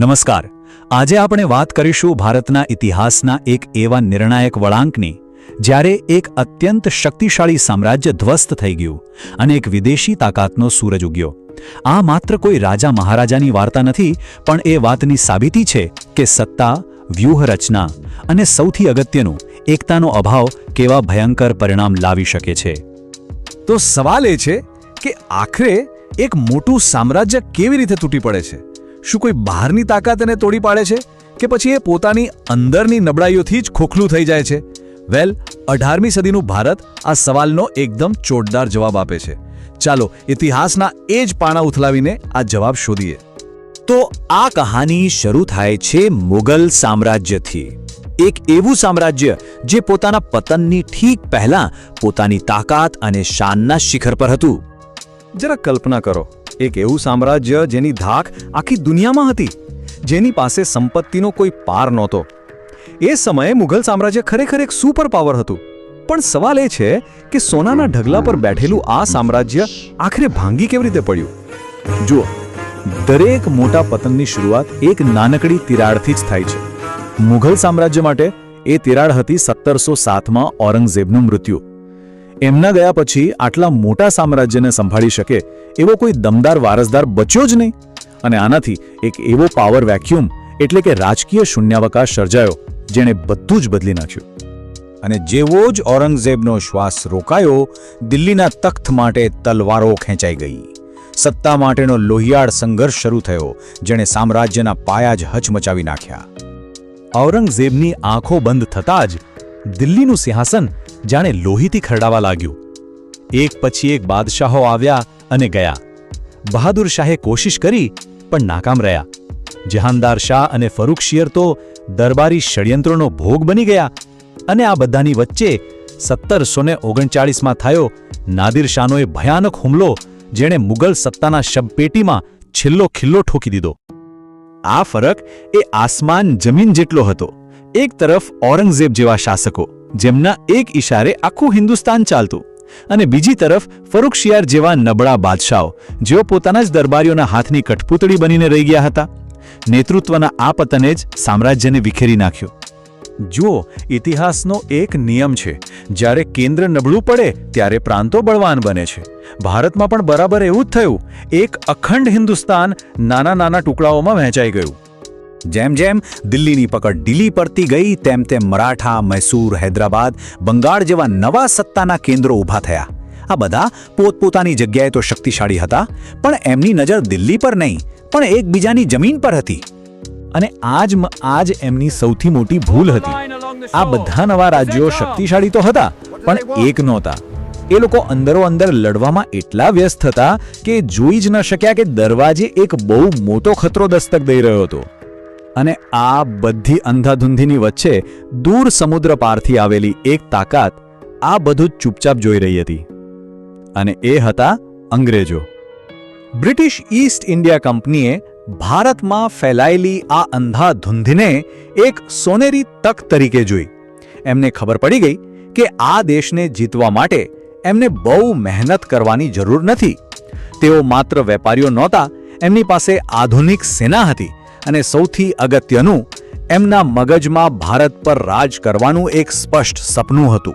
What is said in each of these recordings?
નમસ્કાર. આજે આપણે વાત કરીશું ભારતના ઇતિહાસના એક એવા નિર્ણાયક વળાંકની, જ્યારે એક અત્યંત શક્તિશાળી સામ્રાજ્ય ધ્વસ્ત થઈ ગયું અને એક વિદેશી તાકાતનો સૂરજ ઉગ્યો. આ માત્ર કોઈ રાજા મહારાજાની વાર્તા નથી, પણ એ વાતની સાબિતી છે કે સત્તા, વ્યૂહરચના અને સૌથી અગત્યનું, એકતાનો અભાવ કેવા ભયંકર પરિણામ લાવી શકે છે. તો સવાલ એ છે કે આખરે એક મોટું સામ્રાજ્ય કેવી રીતે તૂટી પડે છે? શું કોઈ બહારની તાકાત એને તોડી પાડે છે? કે પછી એ પોતાની અંદરની નબળાઈઓથી જ ખોખલું થઈ જાય છે? વેલ, અઢારમી સદીનું ભારત આ સવાલનો એકદમ ચોટદાર જવાબ આપે છે. ચાલો, ઇતિહાસના એ જ પાણા ઉથલાવીને આ જવાબ શોધીએ. તો આ કહાની શરૂ થાય છે મુગલ સામ્રાજ્યથી. એક એવું સામ્રાજ્ય જે પોતાના પતનની ઠીક પહેલા પોતાની તાકાત અને શાનના શિખર પર હતું. જરા કલ્પના કરો. એક એવું સામ્રાજ્ય જેની ધાક આખી દુનિયામાં હતી, જેની પાસે સંપત્તિનો કોઈ પાર નહોતો. એ સમયે મુઘલ સામ્રાજ્ય ખરેખર એક સુપર પાવર હતું. પણ સવાલ એ છે કે સોનાના ઢગલા પર બેઠેલું આ સામ્રાજ્ય આખરે ભાંગી કેવી રીતે પડ્યું? જુઓ, દરેક મોટા પતનની શરૂઆત એક નાનકડી તિરાડથી જ થાય છે. મુઘલ સામ્રાજ્ય માટે એ તિરાડ હતી સત્તરસો સાતમાં ઔરંગઝેબનું મૃત્યુ. એમના ગયા પછી આટલા મોટા સામ્રાજ્યને સંભાળી શકે એવો કોઈ દમદાર વારસદાર બચ્યો જ નહીં. અને આનાથી એક એવો પાવર વેક્યુમ એટલે કે રાજકીય શૂન્યાવકાશ સર્જાયો, જેણે બધું જ બદલી નાખ્યું. અને જેવો જ ઔરંગઝેબનો શ્વાસ રોકાયો, દિલ્હીના તખ્ત માટે તલવારો ખેંચાઈ ગઈ. સત્તા માટેનો લોહિયાળ સંઘર્ષ શરૂ થયો, જેણે સામ્રાજ્યના પાયા જ હચમચાવી નાખ્યા. ઔરંગઝેબની આંખો બંધ થતાં જ દિલ્હીનું સિંહાસન જાણે લોહીથી ખરડાવા લાગ્યું. એક પછી એક બાદશાહો આવ્યા અને ગયા. બહાદુર શાહે કોશિશ કરી, પણ નાકામ રહ્યા. જહાનદાર શાહ અને ફરૂખ શિયર તો દરબારી ષડયંત્રોનો ભોગ બની ગયા અને આ બધાની વચ્ચે સત્તરસો ને ઓગણચાળીસમાં થયો નાદિર શાહનો ભયાનક હુમલો, જેણે મુગલ સત્તાના શબપેટીમાં છેલ્લો ખિલ્લો ઠોકી દીધો. આ ફરક એ આસમાન જમીન જેટલો હતો, એક તરફ ઔરંગઝેબ જેવા શાસકો જેમના એક ઇશારે આખું હિન્દુસ્તાન ચાલતું અને બીજી તરફ ફરુખશિયાર જેવા નબળા બાદશાહો, જેઓ પોતાના જ દરબારીઓના હાથની કઠપૂતળી બનીને રહી ગયા હતા. નેતૃત્વના આ પતને જ સામ્રાજ્યને વિખેરી નાખ્યું. જુઓ, ઇતિહાસનો એક નિયમ છે, જ્યારે કેન્દ્ર નબળું પડે, ત્યારે પ્રાંતો બળવાન બને છે. ભારતમાં પણ બરાબર એવું જ થયું. એક અખંડ હિન્દુસ્તાન નાના નાના ટુકડાઓમાં વહેંચાઈ ગયું. જેમ જેમ દિલ્હીની પકડ ઢીલી પડતી ગઈ, તેમ તેમ મરાઠા, મૈસૂર, હૈદરાબાદ, બંગાળ જેવા નવા સત્તાના કેન્દ્રો ઊભા થયા. આ બધા પોતપોતાની જગ્યાએ તો શક્તિશાળી હતા, પણ એમની નજર દિલ્હી પર નહીં, પણ એકબીજાની જમીન પર હતી. અને આજ આજ એમની સૌથી મોટી ભૂલ હતી. આ બધા નવા રાજ્યો શક્તિશાળી તો હતા, પણ એક નહોતા. એ લોકો અંદરો અંદર લડવામાં એટલા વ્યસ્ત હતા કે જોઈ જ ન શક્યા કે દરવાજે એક બહુ મોટો ખતરો દસ્તક દઈ રહ્યો હતો. અને આ બધી અંધાધૂંધીની વચ્ચે દૂર સમુદ્ર પારથી આવેલી એક તાકાત આ બધું ચૂપચાપ જોઈ રહી હતી. અને એ હતા અંગ્રેજો. બ્રિટિશ ઈસ્ટ ઇન્ડિયા કંપનીએ ભારતમાં ફેલાયેલી આ અંધાધૂંધીને એક સોનેરી તક તરીકે જોઈ. એમને ખબર પડી ગઈ કે આ દેશને જીતવા માટે એમને બહુ મહેનત કરવાની જરૂર નથી. તેઓ માત્ર વેપારીઓ નહોતા, એમની પાસે આધુનિક સેના હતી અને સૌથી અગત્યનું, એમના મગજમાં ભારત પર રાજ કરવાનું એક સ્પષ્ટ સપનું હતું.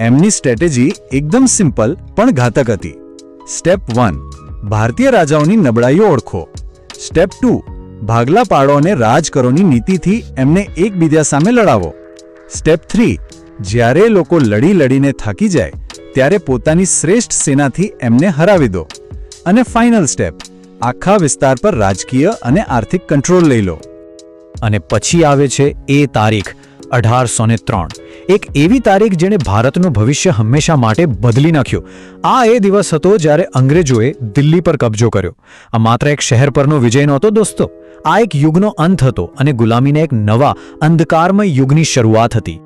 એમની સ્ટ્રેટેજી એકદમ સિમ્પલ પણ ઘાતક હતી. સ્ટેપ વન, ભારતીય રાજાઓની નબળાઈઓ ઓળખો. સ્ટેપ ટુ, ભાગલા પાડો અને રાજ કરોની નીતિથી એમને એકબીજા સામે લડાવો. સ્ટેપ થ્રી, જ્યારે લોકો લડી લડીને થાકી જાય, ત્યારે પોતાની શ્રેષ્ઠ સેનાથી એમને હરાવી દો. અને ફાઇનલ સ્ટેપ આખા વિસ્તાર પર રાજકીય અને આર્થિક કંટ્રોલ લઈ લો. અને પછી આવે છે એ તારીખ, અઢારસો ને ત્રણ. એક એવી તારીખ જેણે ભારતનું ભવિષ્ય હંમેશા માટે બદલી નાખ્યું. આ એ દિવસ હતો જ્યારે અંગ્રેજોએ દિલ્હી પર કબજો કર્યો. આ માત્ર એક શહેર પરનો વિજય નહોતો, દોસ્તો. આ એક યુગનો અંત હતો અને ગુલામીને એક નવા, અંધકારમય યુગની શરૂઆત હતી.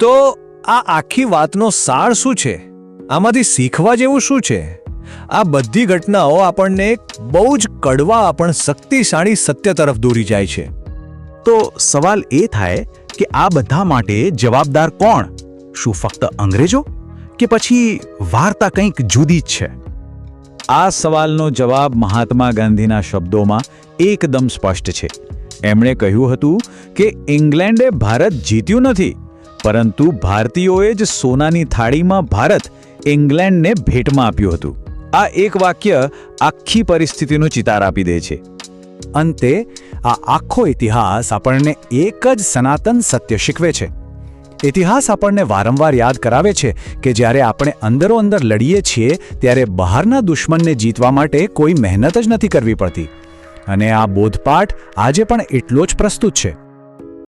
તો આ આખી વાતનો સાર શું છે? આમાંથી શીખવા જેવું શું છે? આ બધી ઘટનાઓ આપણને બહુ જ કડવા પણ શક્તિશાળી સત્ય તરફ દોરી જાય છે. તો સવાલ એ થાય કે આ બધા માટે જવાબદાર કોણ? શું ફક્ત અંગ્રેજો? કે પછી વાર્તા કંઈક જુદી જ છે? આ સવાલનો જવાબ મહાત્મા ગાંધીના શબ્દોમાં એકદમ સ્પષ્ટ છે. એમણે કહ્યું હતું કે ઇંગ્લેન્ડે ભારત જીત્યું નથી, પરંતુ ભારતીયોએ જ સોનાની થાળીમાં ભારત ઇંગ્લેન્ડને ભેટમાં આપ્યું હતું. આ એક વાક્ય આખી પરિસ્થિતિનો ચિતાર આપી દે છે. અંતે, આ આખો ઇતિહાસ આપણને એક જ સનાતન સત્ય શીખવે છે. ઇતિહાસ આપણને વારંવાર યાદ કરાવે છે કે જ્યારે આપણે અંદરો અંદર લડીએ છીએ, ત્યારે બહારના દુશ્મનને જીતવા માટે કોઈ મહેનત જ નથી કરવી પડતી. અને આ બોધપાઠ આજે પણ એટલો જ પ્રસ્તુત છે.